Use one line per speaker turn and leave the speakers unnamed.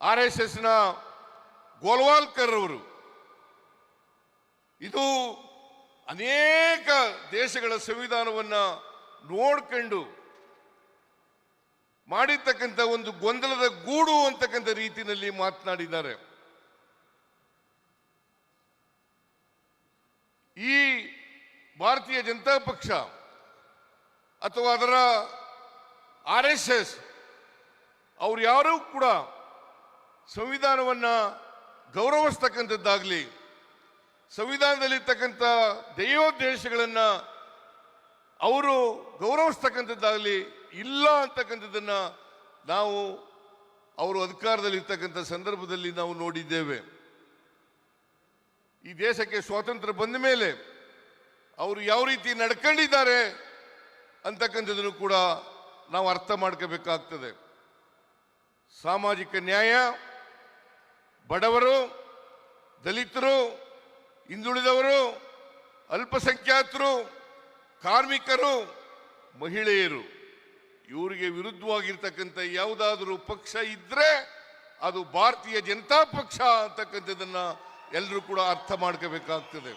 R S ಎಸ್ನ ಗೋಲ್ವಾಲ್ಕರ್ ಅವರು ಇದು ಅನೇಕ ದೇಶಗಳ ಸಂವಿಧಾನವನ್ನ ನೋಡ್ಕೊಂಡು ಮಾಡಿರ್ತಕ್ಕಂಥ ಒಂದು ಗೊಂದಲದ ಗೂಡು ಅಂತಕ್ಕಂಥ ರೀತಿಯಲ್ಲಿ ಮಾತನಾಡಿದ್ದಾರೆ. ಈ ಭಾರತೀಯ ಜನತಾ ಪಕ್ಷ ಅಥವಾ ಅದರ ಆರ್ ಎಸ್ ಎಸ್ ಅವ್ರು ಯಾರೂ ಕೂಡ ಸಂವಿಧಾನವನ್ನ ಗೌರವಿಸ್ತಕ್ಕಂಥದ್ದಾಗಲಿ, ಸಂವಿಧಾನದಲ್ಲಿರ್ತಕ್ಕಂಥ ದೈವೋದ್ದೇಶಗಳನ್ನು ಅವರು ಗೌರವಿಸ್ತಕ್ಕಂಥದ್ದಾಗಲಿ ಇಲ್ಲ ಅಂತಕ್ಕಂಥದ್ದನ್ನು ನಾವು ಅವರು ಅಧಿಕಾರದಲ್ಲಿರ್ತಕ್ಕಂಥ ಸಂದರ್ಭದಲ್ಲಿ ನಾವು ನೋಡಿದ್ದೇವೆ. ಈ ದೇಶಕ್ಕೆ ಸ್ವಾತಂತ್ರ್ಯ ಬಂದ ಮೇಲೆ ಅವರು ಯಾವ ರೀತಿ ನಡ್ಕೊಂಡಿದ್ದಾರೆ ಅಂತಕ್ಕಂಥದ್ದನ್ನು ಕೂಡ ನಾವು ಅರ್ಥ ಮಾಡ್ಕೋಬೇಕಾಗ್ತದೆ. ಸಾಮಾಜಿಕ ನ್ಯಾಯ ಬಡವರು, ದಲಿತರು, ಹಿಂದುಳಿದವರು, ಅಲ್ಪಸಂಖ್ಯಾತರು, ಕಾರ್ಮಿಕರು, ಮಹಿಳೆಯರು, ಇವರಿಗೆ ವಿರುದ್ಧವಾಗಿರ್ತಕ್ಕಂಥ ಯಾವುದಾದರೂ ಪಕ್ಷ ಇದ್ದರೆ ಅದು ಭಾರತೀಯ ಜನತಾ ಪಕ್ಷ ಅಂತಕ್ಕಂಥದ್ದನ್ನು ಎಲ್ಲರೂ ಕೂಡ ಅರ್ಥ ಮಾಡ್ಕೋಬೇಕಾಗ್ತದೆ.